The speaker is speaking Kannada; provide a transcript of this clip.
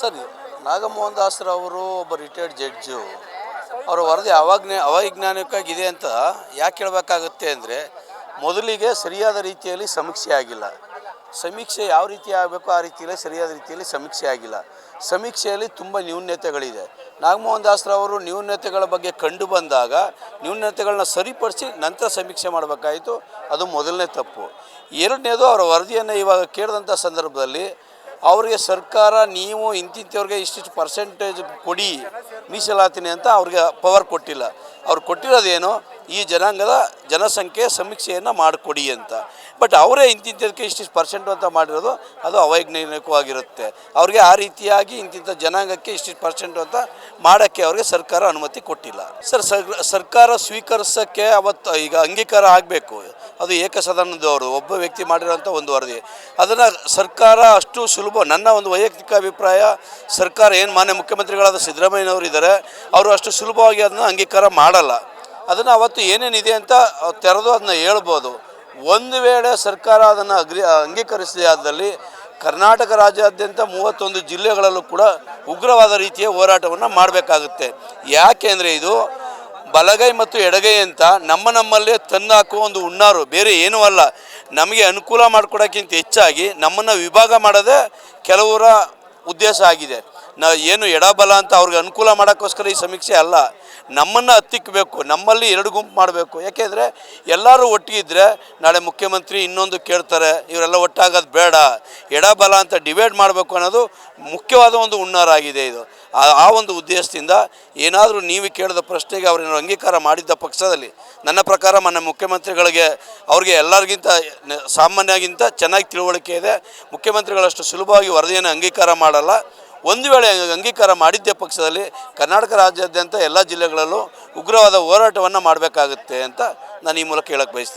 ಸರ್ ನಾಗಮೋಹನ್ ದಾಸರವರು ಒಬ್ಬ ರಿಟೈರ್ಡ್ ಜಡ್ಜು ಅವರ ವರದಿ ಅವಾಗ್ನೇ ಅವೈಜ್ಞಾನಿಕವಾಗಿದೆ ಅಂತ ಯಾಕೆ ಹೇಳಬೇಕಾಗುತ್ತೆ ಅಂದರೆ, ಮೊದಲಿಗೆ ಸರಿಯಾದ ರೀತಿಯಲ್ಲಿ ಸಮೀಕ್ಷೆ ಆಗಿಲ್ಲ. ಸಮೀಕ್ಷೆ ಯಾವ ರೀತಿ ಆಗಬೇಕು ಆ ರೀತಿಯಲ್ಲಿ ಸರಿಯಾದ ರೀತಿಯಲ್ಲಿ ಸಮೀಕ್ಷೆ ಆಗಿಲ್ಲ. ಸಮೀಕ್ಷೆಯಲ್ಲಿ ತುಂಬ ನ್ಯೂನ್ಯತೆಗಳಿದೆ ನಾಗಮೋಹನ್ ದಾಸರವರು ನ್ಯೂನ್ಯತೆಗಳ ಬಗ್ಗೆ ಕಂಡು ಬಂದಾಗ ನ್ಯೂನ್ಯತೆಗಳನ್ನ ಸರಿಪಡಿಸಿ ನಂತರ ಸಮೀಕ್ಷೆ ಮಾಡಬೇಕಾಯಿತು. ಅದು ಮೊದಲನೇ ತಪ್ಪು. ಎರಡನೇದು ಅವರ ವರದಿಯನ್ನು ಇವಾಗ ಕೇಳಿದಂಥ ಸಂದರ್ಭದಲ್ಲಿ ಅವರಿಗೆ ಸರ್ಕಾರ ನೀವು ಇಂತಿಂಥವ್ರಿಗೆ ಇಷ್ಟಿಷ್ಟು ಪರ್ಸೆಂಟೇಜ್ ಕೊಡಿ ಮೀಸಲಾತಿನಿ ಅಂತ ಅವ್ರಿಗೆ ಪವರ್ ಕೊಟ್ಟಿಲ್ಲ. ಅವ್ರು ಕೊಟ್ಟಿರೋದೇನು? ಈ ಜನಾಂಗದ ಜನಸಂಖ್ಯೆ ಸಮೀಕ್ಷೆಯನ್ನು ಮಾಡಿಕೊಡಿ ಅಂತ. ಬಟ್ ಅವರೇ ಇಂತಿಂಥದಕ್ಕೆ ಇಷ್ಟಿಷ್ಟು ಪರ್ಸೆಂಟು ಅಂತ ಮಾಡಿರೋದು, ಅದು ಅವೈಜ್ಞಾನಿಕವಾಗಿರುತ್ತೆ. ಅವ್ರಿಗೆ ಆ ರೀತಿಯಾಗಿ ಇಂತಿಂಥ ಜನಾಂಗಕ್ಕೆ ಇಷ್ಟಿಷ್ಟು ಪರ್ಸೆಂಟು ಅಂತ ಮಾಡೋಕ್ಕೆ ಅವ್ರಿಗೆ ಸರ್ಕಾರ ಅನುಮತಿ ಕೊಟ್ಟಿಲ್ಲ. ಸರ್ ಸರ್- ಸರ್ಕಾರ ಸ್ವೀಕರಿಸೋಕ್ಕೆ ಅವತ್ತು ಈಗ ಅಂಗೀಕಾರ ಆಗಬೇಕು. ಅದು ಏಕಸದನದವರು, ಒಬ್ಬ ವ್ಯಕ್ತಿ ಮಾಡಿರೋಂಥ ಒಂದು ವರದಿ. ಅದನ್ನು ಸರ್ಕಾರ ಅಷ್ಟು ಸುಲಭ, ನನ್ನ ಒಂದು ವೈಯಕ್ತಿಕ ಅಭಿಪ್ರಾಯ, ಸರ್ಕಾರ ಏನು ಮಾನ್ಯ ಮುಖ್ಯಮಂತ್ರಿಗಳಾದ ಸಿದ್ದರಾಮಯ್ಯನವರು ಇದ್ದಾರೆ, ಅವರು ಅಷ್ಟು ಸುಲಭವಾಗಿ ಅದನ್ನು ಅಂಗೀಕಾರ ಮಾಡಲ್ಲ. ಅದನ್ನು ಅವತ್ತು ಏನೇನಿದೆ ಅಂತ ತೆರೆದು ಅದನ್ನ ಹೇಳ್ಬೋದು. ಒಂದು ವೇಳೆ ಸರ್ಕಾರ ಅದನ್ನು ಅಗ್ರಿ, ಅಂಗೀಕರಿಸಿದೆ ಆದಲ್ಲಿ ಕರ್ನಾಟಕ ರಾಜ್ಯಾದ್ಯಂತ ಮೂವತ್ತೊಂದು ಜಿಲ್ಲೆಗಳಲ್ಲೂ ಕೂಡ ಉಗ್ರವಾದ ರೀತಿಯ ಹೋರಾಟವನ್ನು ಮಾಡಬೇಕಾಗುತ್ತೆ. ಯಾಕೆ ಅಂದರೆ ಇದು ಬಲಗೈ ಮತ್ತು ಎಡಗೈ ಅಂತ ನಮ್ಮ ನಮ್ಮಲ್ಲೇ ತಂದಾಕುವ ಒಂದು ಹುಣ್ಣಾರು ಬೇರೆ ಏನೂ ಅಲ್ಲ. ನಮಗೆ ಅನುಕೂಲ ಮಾಡಿಕೊಡೋಕ್ಕಿಂತ ಹೆಚ್ಚಾಗಿ ನಮ್ಮನ್ನು ವಿಭಾಗ ಮಾಡೋದೇ ಕೆಲವರ ಉದ್ದೇಶ ಆಗಿದೆ. ನಾ ಏನು ಎಡಬಲ ಅಂತ ಅವ್ರಿಗೆ ಅನುಕೂಲ ಮಾಡೋಕ್ಕೋಸ್ಕರ ಈ ಸಮೀಕ್ಷೆ ಅಲ್ಲ. ನಮ್ಮನ್ನು ಹತ್ತಿಕ್ಕಬೇಕು ನಮ್ಮಲ್ಲಿ ಎರಡು ಗುಂಪು ಮಾಡಬೇಕು. ಯಾಕೆಂದರೆ ಎಲ್ಲರೂ ಒಟ್ಟಿಗಿದ್ರೆ ನಾಳೆ ಮುಖ್ಯಮಂತ್ರಿ ಇನ್ನೊಂದು ಕೇಳ್ತಾರೆ, ಇವರೆಲ್ಲ ಒಟ್ಟಾಗೋದು ಬೇಡ, ಎಡಬಲ ಅಂತ ಡಿವೈಡ್ ಮಾಡಬೇಕು ಅನ್ನೋದು ಮುಖ್ಯವಾದ ಒಂದು ಹುನ್ನಾರಾಗಿದೆ ಇದು. ಆ ಒಂದು ಉದ್ದೇಶದಿಂದ ಏನಾದರೂ ನೀವು ಕೇಳಿದ ಪ್ರಶ್ನೆಗೆ ಅವರೇನು ಅಂಗೀಕಾರ ಮಾಡಿದ್ದ ಪಕ್ಷದಲ್ಲಿ, ನನ್ನ ಪ್ರಕಾರ ಮನೆ ಮುಖ್ಯಮಂತ್ರಿಗಳಿಗೆ ಅವ್ರಿಗೆ ಎಲ್ಲರಿಗಿಂತ ಸಾಮಾನ್ಯಗಿಂತ ಚೆನ್ನಾಗಿ ತಿಳುವಳಿಕೆ ಇದೆ. ಮುಖ್ಯಮಂತ್ರಿಗಳಷ್ಟು ಸುಲಭವಾಗಿ ವರದಿಯನ್ನು ಅಂಗೀಕಾರ ಮಾಡಲ್ಲ. ಒಂದು ವೇಳೆ ಅಂಗೀಕಾರ ಮಾಡಿದ್ದೇ ಪಕ್ಷದಲ್ಲಿ ಕರ್ನಾಟಕ ರಾಜ್ಯಾದ್ಯಂತ ಎಲ್ಲ ಜಿಲ್ಲೆಗಳಲ್ಲೂ ಉಗ್ರವಾದ ಹೋರಾಟವನ್ನು ಮಾಡಬೇಕಾಗುತ್ತೆ ಅಂತ ನಾನು ಈ ಮೂಲಕ ಹೇಳಕ್ಕೆ ಬಯಸ್ತೀನಿ.